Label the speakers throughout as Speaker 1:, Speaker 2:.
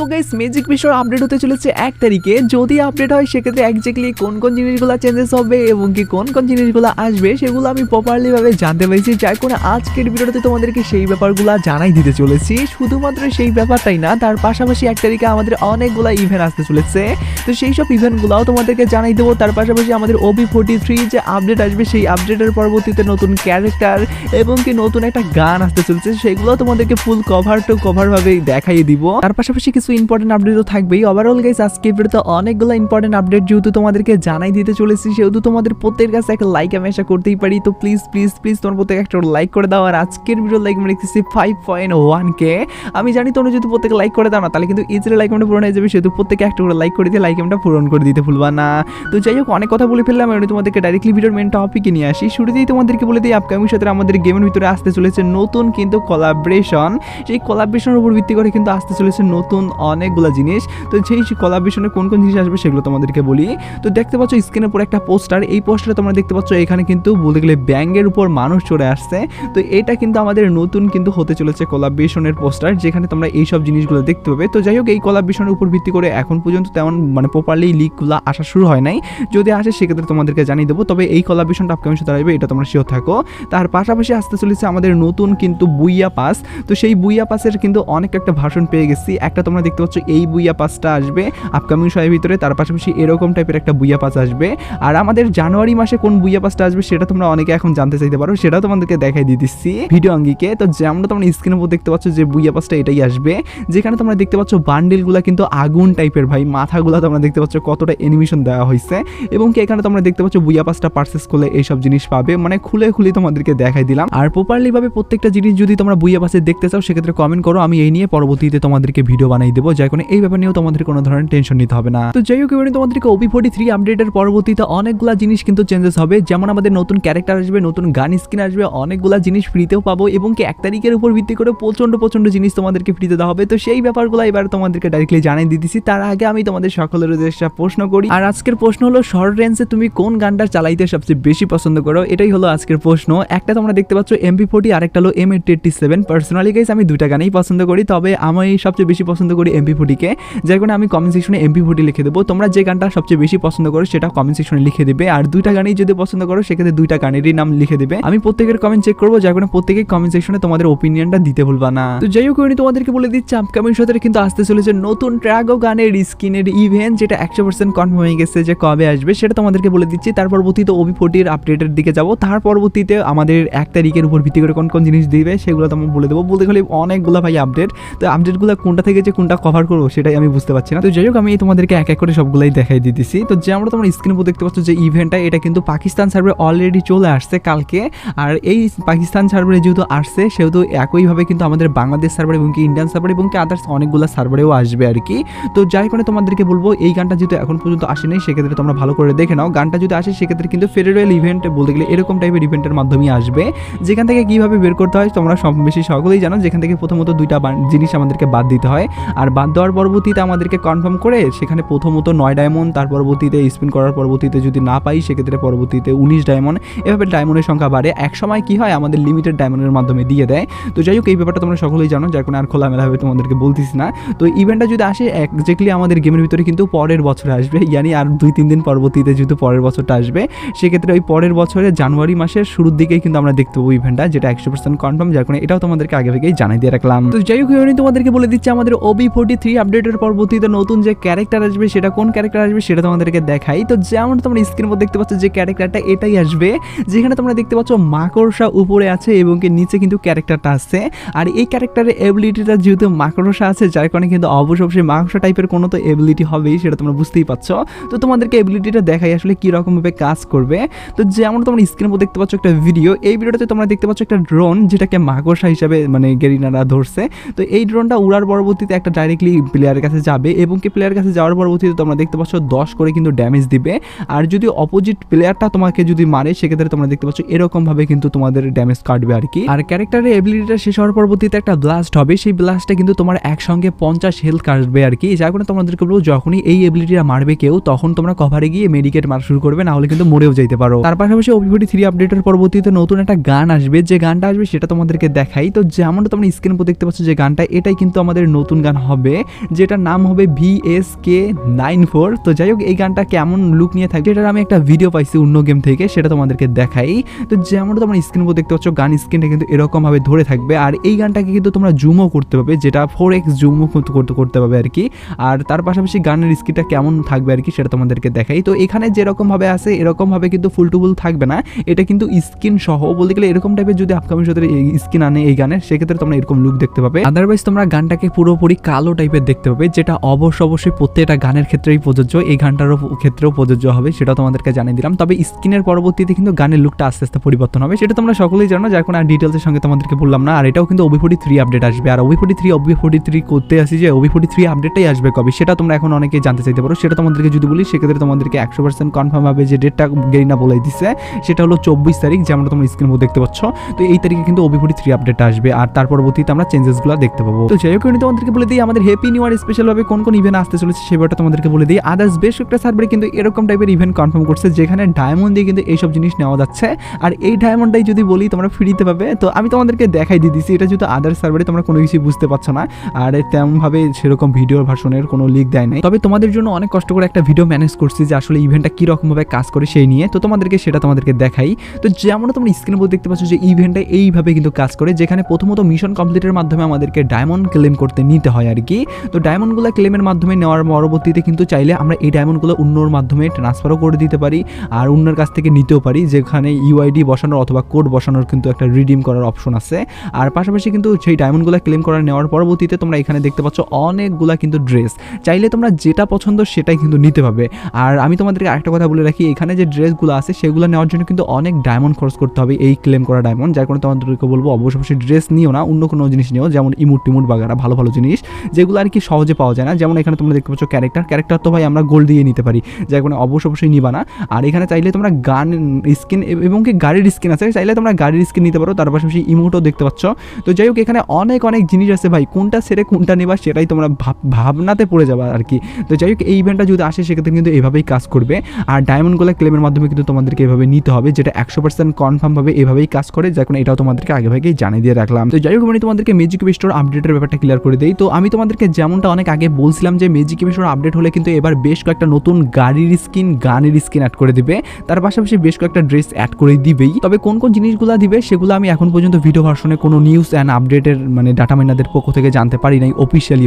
Speaker 1: So guys magic বিষয় update হতে চলেছে এক তারিখে। যদি আপডেট হয়, সেক্ষেত্রে একজাক্টলি কোন কোন জিনিসগুলো চেঞ্জেস হবে এবং কি কোন কোন জিনিসগুলো আসবে, সেগুলো আমি প্রপারলি ভাবে জানতে পেরেছি। যার কোনো আজকের ভিডিওতে তোমাদেরকে সেই ব্যাপারগুলো জানাই দিতে চলেছি। শুধুমাত্র সেই ব্যাপারটাই না, তার পাশাপাশি এক তারিখে আমাদের অনেকগুলো ইভেন্ট আসতে চলেছে। তো সেই সব ইভেন্টগুলোও তোমাদেরকে জানাই দেবো। তার পাশাপাশি আমাদের ওবি ফোর্টি থ্রি যে আপডেট আসবে, সেই আপডেটের পরবর্তীতে নতুন ক্যারেক্টার এবং কি নতুন একটা গান আসতে চলছে, সেগুলো তোমাদেরকে ফুল কভার টু কভার ভাবে দেখাইয়ে দিব। তার পাশাপাশি কিছু ইম্পর্টেন্ট আপডেটও থাকবেই। ওভারঅল গাইস আজকে ভিডিওতে অনেকগুলো ইম্পর্টেন্ট আপডেট যেহেতু তোমাদেরকে জানাই দিতে চলেছি, সেহেতু তোমাদের প্রত্যেকের কাছে একটা লাইক আমি আশা করতেই পারি। তো প্লিজ প্লিজ প্লিজ তোমার প্রত্যেক একটা লাইক করে দাও। আর আজকের ভিডিও লাইক আমি রেখেছি ফাইভ পয়েন্ট ওয়ান কে আমি জানি তোমরা যদি প্রত্যেকে লাইক করে দাও না, তাহলে কিন্তু ইজিলি লাইক আমরা পূরণ হয়ে যাবে। সেহেতু প্রত্যেকে একটা করে লাইক করে দিয়ে লাইক আমরা পূরণ করে দিতে ভুলবা না। তো যাই হোক, অনেক কথা বলে ফেললাম। আমি তোমাদেরকে ডাইরেক্টলি ভিডিওর মেন টপিকে নিয়ে আসি। শুরুতেই তোমাদেরকে বলে দিই আপকামিং সাথে আমাদের গেমের ভিতরে আসতে চলেছে নতুন কিন্তু কোলাবরেশন সেই কোলাবরেশনের উপর ভিত্তি করে কিন্তু আসতে চলেছে নতুন অনেকগুলো জিনিস। তো সেই কোলাবরেশনে কোন কোন জিনিস আসবে সেগুলো তোমাদেরকে বলি। তো দেখতে পাচ্ছ স্ক্রিনের উপর একটা পোস্টার এই পোস্টারে তোমরা দেখতে পাচ্ছ এখানে কিন্তু বলতে গেলে ব্যাঙ্গের উপর মানুষ চলে আসছে। তো এটা কিন্তু আমাদের নতুন কিন্তু হতে চলেছে কোলাবরেশনের পোস্টার যেখানে তোমরা এই সব জিনিসগুলো দেখতে পাবে। তো যাই হোক, এই কোলাবরেশনের উপর ভিত্তি করে এখন পর্যন্ত তেমন মানে প্রপারলি লিকগুলো আসা শুরু হয় নাই। যদি আসে সেক্ষেত্রে তোমাদেরকে জানিয়ে দেবো, তবে এই কোলাবরেশনটা আপকামিং আসবে, এটা তোমরা শিওর থাকো। তার পাশাপাশি আসতে চলেছে আমাদের নতুন কিন্তু বুইয়া পাস। তো সেই বুইয়া পাসের কিন্তু অনেক একটা ভাষণ পেয়ে গেছি। একটা তোমরা দেখতে পাচ্ছ এই বুইয়া পাসটা আসবে আপকামিং সময়ের ভিতরে, তার পাশাপাশি এরকম টাইপের একটা বুইয়া পাস আসবে। আর আমাদের জানুয়ারি মাসে কোন বুইয়া পাসটা আসবে সেটা তোমরা অনেকে এখন জানতে চাইতে পারো সেটাও তোমাদেরকে দেখাই দিয়ে দিচ্ছি ভিডিও অঙ্গিকে। তো যেমন তোমরা স্ক্রিনের উপর দেখতে পাচ্ছ যে বুইয়া পাসটা এটাই আসবে, যেখানে তোমরা দেখতে পাচ্ছ বান্ডেলগুলো কিন্তু আগুন টাইপের ভাই, মাথাগুলো তোমরা দেখতে পাচ্ছ কতটা অ্যানিমেশন দেওয়া হয়েছে এবং কি এখানে তোমরা দেখতে পাচ্ছ বুইয়া পাসটা পার্সেস করলে এইসব জিনিস পাবে মানে খুলে খুলে তোমাদেরকে দেখাই দিলাম। আর প্রপারলি ভাবে প্রত্যেকটা জিনিস যদি তোমরা বুইয়া পাসে দেখতে চাও, সেক্ষেত্রে কমেন্ট করো, আমি এই নিয়ে পরবর্তীতে তোমাদেরকে ভিডিও বানাই দেবো, যার কোনো এই ব্যাপার নিয়েও তোমাদের কোনো ধরনের টেনশন নিতে হবে না। তো যাই হোক এবারে তোমাদেরকে ওবি ফোর্টি থ্রি আপডেটের পরবর্তীতে অনেকগুলা জিনিস কিন্তু চেঞ্জেস হবে। যেমন আমাদের নতুন ক্যারেক্টার আসবে, নতুন গান স্কিন আসবে, অনেকগুলা জিনিস ফ্রিতেও পাবো এবং কি এক তারিখের উপর ভিত্তি করে প্রচণ্ড প্রচণ্ড জিনিস তোমাদেরকে ফ্রিতে দেওয়া হবে। তো সেই ব্যাপারগুলো এবার তোমাদেরকে ডাইরেক্টলি জানিয়ে দিতেছি তার আগে আমি তোমাদের সকলের উদ্দেশ্যে প্রশ্ন করি, আর আজকের প্রশ্ন হলো শর্ট রেঞ্জে তুমি কোন গানটা চালাইতে সবচেয়ে বেশি পছন্দ করো? এটাই হলো আজকের প্রশ্ন। একটা তোমরা দেখতে পাচ্ছ এমপি ফোর্টি আরেকটা হলো M eight eighty seven personally guys আমি দুইটা গানেই পছন্দ করি, তবে আমি সবচেয়ে বেশি পছন্দ করি এমপি ফোর্টিকে যার কারণে আমি কমেন্ট সেকশনে এমপি ফোর্টি লিখে দেবো। তোমরা যে গানটা সবচেয়ে বেশি পছন্দ করো, সেটা কমেন্ট সেকশনে লিখে দেবে। আর দুইটা গানই যদি পছন্দ করো, সেক্ষেত্রে দুইটা গানেরই নাম লিখে দেবে। আমি প্রত্যেকের কমেন্ট চেক করব, যার কারণে প্রত্যেকেই কমেন্ট সেকশনে তোমাদের ওপিনিয়নটা দিতে ভুলবা না। তো যাই হোক আমি তোমাদেরকে বলে দিচ্ছি আপকামিং সাথে কিন্তু আসতে চলেছে নতুন ট্র্যাগো গানের স্কিনের ইভেন্ট যেটা একশো পার্সেন্ট কনফার্ম হয়ে গেছে যে কবে আসবে, সেটা তোমাদেরকে বলে দিচ্ছি। তার পরবর্তীতে ওবি ফোর্টির আপডেটের দিকে যাব। তার পরবর্তীতে আমাদের এক তারিখের উপর ভিত্তি করে কোন কোন জিনিস দিবে, সেগুলো তোমার বলে দেবো। বলতে গেলে অনেকগুলো ভাই আপডেট তো আপডেটগুলো কোনটা থেকে যে কোনটা কভার করব সেটাই আমি বুঝতে পারছি না। তো যাই হোক, আমি তোমাদেরকে এক এক করে সবগুলাই দেখাই দিতেছি তো যে আমরা তোমার স্ক্রিনের উপর দেখতে পাচ্ছ যে ইভেন্টটা এটা কিন্তু পাকিস্তান সার্ভারে অলরেডি চলে আসছে কালকে। আর এই পাকিস্তান সার্ভারে যেহেতু আসছে, সেহেতু একইভাবে কিন্তু আমাদের বাংলাদেশ সার্ভার এবং কি ইন্ডিয়ান সার্ভার এবং কি আদার্স অনেকগুলো সার্ভারেও আসবে আর কি। তো যাই করে তোমাদেরকে বলব, এই গানটা যেহেতু এখন পর্যন্ত আসেনি, সেক্ষেত্রে তোমরা ভালো করে দেখে নাও। গানটা যদি আসে, সেক্ষেত্রে কিন্তু ফেডারেল ইভেন্ট বলতে গেলে এরকম টাইপের ইভেন্টের মাধ্যমে আসবে। যেখান থেকে কীভাবে বের করতে হয়, তোমরা সব বেশি সকলেই জানো, যেখান থেকে প্রথমত দুইটা জিনিস আমাদেরকে বাদ দিতে হয়। আর বাদ দেওয়ার পরবর্তীতে আমাদেরকে কনফার্ম করে সেখানে প্রথমত নয় ডায়মন্ড তার পরবর্তীতে স্পিন করার পরবর্তীতে যদি না পাই, সেক্ষেত্রে পরবর্তীতে উনিশ ডায়মন্ড এভাবে ডায়মন্ডের সংখ্যা বাড়ে। এক সময় কি হয়, আমাদের লিমিটেড ডায়মন্ডের মাধ্যমে দিয়ে দেয়। তো যাই হোক, এই ব্যাপারটা তোমরা সকলেই জানো, যার কোনো আর খোলামেলাভাবে তোমাদেরকে বলতেছি না। তো ইভেন্টটা যদি আসে একজাক্টলি আমাদের গেমের ভিতরে কিন্তু পরের বছরে আসবে। ইয়ানি, আর দুই, তিন দিন পরবর্তীতে যেহেতু পরের বছরটা আসবে, সেক্ষেত্রে ওই পরের বছরে জানুয়ারি মাসের শুরুর দিকেই কিন্তু আমরা দেখতে পাবো ইভেন্টটা যেটা একশো পার্সেন্ট কনফার্ম যার কারণে এটাও তোমাদেরকে আগে থেকেই জানাই দিয়ে রাখলাম। তো যাই হোক তোমাদেরকে বলে দিচ্ছি, আমাদের ওবি ফোর্টি থ্রি আপডেটের পরবর্তীতে নতুন যে ক্যারেক্টার আসবে, সেটা কোন ক্যারেক্টার আসবে, সেটা তোমাদেরকে দেখাই। তো যেমন তোমরা স্ক্রিনের মধ্যে দেখতে পাচ্ছ যে ক্যারেক্টারটা এটাই আসবে, যেখানে তোমরা দেখতে পাচ্ছ মাকড়সা উপরে আছে এবং কি নিচে কিন্তু ক্যারেক্টারটা আছে। আর এই ক্যারেক্টারের এবিলিটিটা যেহেতু মাকড়সা আছে, যার কারণে কিন্তু অবশ্য অবশ্যই মাকড়সা টাইপের কোনো তো এবিলিটি হবেই, সেটা তোমরা বুঝতেই পারছ তো তোমাদেরকে এবিলিটিটা দেখাই আসলে কি রকম কাজ করবে। তো যেমন তোমরা স্ক্রিনের মধ্যে দেখতে পাচ্ছ একটা ভিডিও এই ভিডিওটাতে তোমরা দেখতে পাচ্ছ একটা ড্রোন যেটাকে মাকড়সা হিসাবে মানে গেরিনারা ধরছে। তো এই ড্রোনটা উড়ার পরবর্তীতে একটা ডাইরেক্টলি প্লেয়ারের কাছে যাবে এবং কি প্লেয়ারের কাছে যাওয়ার পরবর্তীতে তোমরা দেখতে পাচ্ছ দশ করে কিন্তু ড্যামেজ দিবে। আর যদি অপোজিট প্লেয়ারটা তোমাকে যদি মারে, সেক্ষেত্রে তোমরা দেখতে পাচ্ছ এরকম ভাবে কিন্তু তোমাদের ড্যামেজ কাটবে আর কি। আর ক্যারেক্টারের এবিলিটিটা শেষ হওয়ার পরবর্তীতে একটা ব্লাস্ট হবে। সেই ব্লাস্টটা কিন্তু তোমার একসঙ্গে পঞ্চাশ হেলথ কাটবে আর কি। যার কারণে তোমাদেরকে বলব, যখনই এই এবিলিটিটা মারবে কেউ, তখন তোমরা কভারে গিয়ে মেডিকেট মারা শুরু করবে না হলে কিন্তু মরেও যেতে পারো। তার পাশাপাশি ওবিফোর্টি থ্রি আপডেটের পরবর্তীতে নতুন একটা গান আসবে। যে গানটা আসবে সেটা তোমাদেরকে দেখাই। তো যেমনটা তোমরা স্ক্রিন দেখতে পাচ্ছ, যে গানটা, এটাই কিন্তু আমাদের নতুন গান হবে, যেটার নাম হবে V S K nine four তো যাই হোক, এই গানটা কেমন লুক নিয়ে থাকবে এটার আমি একটা ভিডিও পাইছি অন্য গেম থেকে, সেটা তোমাদেরকে দেখাই। তো যেমন তোমরা স্ক্রিন উপর দেখতে পাচ্ছ, গান স্ক্রিনটা কিন্তু এরকমভাবে ধরে থাকবে, আর এই গানটাকে কিন্তু তোমরা জুমও করতে পারবে যেটা ফোর এক্স জুমও করতে করতে পারবে আর কি। আর তার পাশাপাশি গানের স্ক্রিনটা কেমন থাকবে আর কি, সেটা তোমাদেরকে দেখাই। তো এখানে যেরকমভাবে আছে এরকমভাবে কিন্তু ফুল টু ফুল থাকবে না, এটা কিন্তু স্কিন সহ। বলতে গেলে এরকম টাইপের যদি আপকামিং সাথে স্কিন আনে এই গানের, সেক্ষেত্রে তোমরা এরকম লুক দেখতে পাবে। আদারওয়াইজ তোমরা গানটাকে পুরোপুরি কালো টাইপের দেখতে পাবে যেটা অবশ্য অবশ্যই প্রত্যেকটা গানের ক্ষেত্রেই প্রযোজ্য, এই গানটারও ক্ষেত্রেও প্রযোজ্য হবে, সেটা তোমাদেরকে জানিয়ে দিলাম। তবে স্ক্রিনের পরবর্তীতে কিন্তু গানের লুকটা আস্তে আস্তে পরিবর্তন হবে, সেটা তোমরা সকলেই জানো, যার কোনো ডিটেলসের সঙ্গে তোমাদেরকে বললাম না। আর এটাও কিন্তু ওবি ফোর্টি থ্রি আপডেট আসবে। আর OB forty three OB forty three করতে আসি যে ওবি ফোর্টি থ্রি আপডেটটাই আসবে কবে, সেটা তোমরা এখন অনেকে জানতে চাইতে পারো, সেটা তোমাদেরকে যদি বলি, সেক্ষেত্রে তোমাদেরকে একশো পার্সেন্ট কনফার্ম হবে যে ডেটটা গেরিনা বলে দিচ্ছে সেটা হলো চব্বিশ তারিখ যেমন তোমরা স্ক্রিন মধ্যে দেখতে পাচ্ছ। তো এই তারিখে কিন্তু ওবি ফোর্টি থ্রি আপডেট আসবে, আর তার পরবর্তীতে আমরা চেঞ্জেসগুলো দেখতে পাবো। তো যাই হোক তোমাদেরকে বলে দিই আমাদের হ্যাপি নিউ ইয়ার স্পেশালভাবে কোন কোন ইভেন্ট আসতে চলেছে সেবারটা তোমাদেরকে বলে দিই। আদার্স বেশ একটা সার্ভারে কিন্তু এরকম টাইপের ইভেন্ট কনফার্ম করছে, যেখানে ডায়মন্ড দিয়ে কিন্তু এইসব জিনিস নেওয়া যাচ্ছে। আর এই ডায়মন্ডটাই যদি বলি, তোমরা ফ্রিতে পাবে। তো আমি তোমাদেরকে দেখাই দিয়ে দিচ্ছি এটা যেহেতু আদার্স সার্ভারে তোমরা কোনো কিছুই বুঝতে পারছ না। আর তেমনভাবে সেরকম ভিডিও ভার্সনের কোনো লিক দেয় নাই। তবে তোমাদের জন্য অনেক কষ্ট করে একটা ভিডিও ম্যানেজ করছি যে আসলে ইভেন্টটা কীরকমভাবে কাজ করে সেই নিয়ে। তো তোমাদেরকে সেটা তোমাদেরকে দেখাই। তো যেমন তোমরা স্ক্রিনের মধ্যে দেখতে পাচ্ছ যে ইভেন্টটা এইভাবে কিন্তু কাজ করে, যেখানে প্রথমত মিশন কমপ্লিটের মাধ্যমে আমাদেরকে ডায়মন্ড ক্লেম করতে নিতে হয় আর কি তো ডায়মন্ডগুলো ক্লেমের মাধ্যমে নেওয়ার পরবর্তীতে কিন্তু চাইলে আমরা এই ডায়মন্ডগুলো অন্যর মাধ্যমে ট্রান্সফারও করে দিতে পারি আর অন্যের কাছ থেকে নিতেও পারি, যেখানে ইউআইডি বসানোর অথবা কোড বসানোর কিন্তু একটা রিডিম করার অপশন আছে। আর পাশাপাশি কিন্তু সেই ডায়মন্ডগুলো ক্লেম করার নেওয়ার পরবর্তীতে তোমরা এখানে দেখতে পাচ্ছ অনেকগুলা কিন্তু ড্রেস চাইলে তোমরা যেটা পছন্দ সেটাই কিন্তু নিতে পারবে। আর আমি তোমাদেরকে আরেকটা কথা বলে রাখি, এখানে যে ড্রেসগুলো আছে সেগুলো নেওয়ার জন্য কিন্তু অনেক ডায়মন্ড খরচ করতে হবে এই ক্লেম করা ডায়মন্ড যার কারণে তোমাদেরকে বলব অবশ্যই ড্রেস নিও না, অন্য কোনো জিনিস নিও, যেমন ইমুট টিমুট বাগারা, ভালো ভালো জিনিস। যেগুলো আর কি সহজে পাওয়া যায় না। যেমন এখানে তোমরা দেখতে পাচ্ছ ক্যারেক্টার ক্যারেক্টার তো ভাই আমরা গোল্ড দিয়ে নিতে পারি। যার কারণে অবশ্যই অবশ্যই নিবা না। আর এখানে চাইলে তোমরা গান স্কিন এবং কি গাড়ির স্কিন আছে। চাইলে তোমরা গাড়ির স্কিন নিতে পারো। তার পাশাপাশি ইমোটও দেখতে পাচ্ছ। তো যাই হোক, এখানে অনেক অনেক জিনিস আছে ভাই। কোনটা সেরে কোনটা নেবা সেটাই তোমরা ভাব- ভাবনাতে পড়ে যাবে আর কি। তো যাই হোক, এই ইভেন্টটা যদি আসে, সেক্ষেত্রে কিন্তু এভাবেই কাজ করবে। আর ডায়মন্ডগুলো ক্লেমের মাধ্যমে কিন্তু তোমাদেরকে এভাবে নিতে হবে, যেটা একশো পার্সেন্ট কনফার্মভাবে এভাবেই কাজ করে। কারণে এটাও তোমাদেরকে আগে ভাগেই জানিয়ে দিয়ে রাখলাম। তো যাই হোক, আমি তোমাদেরকে মিউজিক স্টোর আপডেটের ব্যাপারটা ক্লিয়ার করে দিই। তো আমি তোমাদেরকে যেমনটা অনেক আগে বলছিলাম যে মেজিক স্টোর আপডেট হলে কিন্তু এবার বেশ কয়েকটা নতুন গাড়ির স্কিন গানের স্কিন অ্যাড করে দিবে। তার পাশাপাশি বেশ কয়েকটা ড্রেস অ্যাড করে দিবেই। তবে কোন কোন জিনিসগুলো দিবে সেগুলো আমি এখন পর্যন্ত ভিডিও ভার্সনে কোনো নিউজ অ্যান্ড আপডেটের মানে ডাটা মাইনাদের পক্ষ থেকে জানতে পারি নাই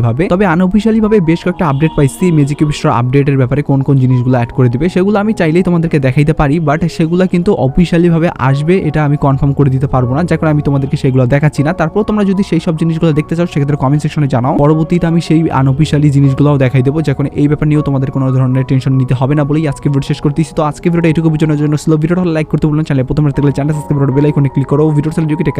Speaker 1: ভাবে। তবে ভাবে বেশ কয়েকটা আপডেট পাইছি মেজিক স্টোর আপডেটের ব্যাপারে কোন কোন জিনিসগুলো অ্যাড করে দিবে সেগুলো আমি চাইলেই তোমাদেরকে দেখাইতে পারি বাট সেগুলো কিন্তু ভাবে আসবে, এটা আমি কনফার্ম করে দিতে পারব না। যার কারণে আমি তোমাদেরকে সেগুলো দেখাচ্ছি না। তারপর তোমরা যদি সেই সব জিনিসগুলো দেখতে চাও, সেক্ষেত্রে কমেন্ট সেকশনে জানাও। পরবর্তীতে আমি সেই আনঅফিসিয়ালি জিনিসগুলোও দেখাই দেবো যখন এই ব্যাপার নিয়েও তোমাদের কোনো ধরনের টেনশন নিতে হবে না বলেই আজকে ভিডিও শেষ করতেছি। তো আজকে ভিডিওটা এটুকু বোঝানোর জন্য স্লো ভিডিওটা লাইক করতে বললাম চ্যানেল প্রথমে দেখলে চ্যানেল সাবস্ক্রাইব বেল আইকনে ক্লিক করো ভিডিও টেক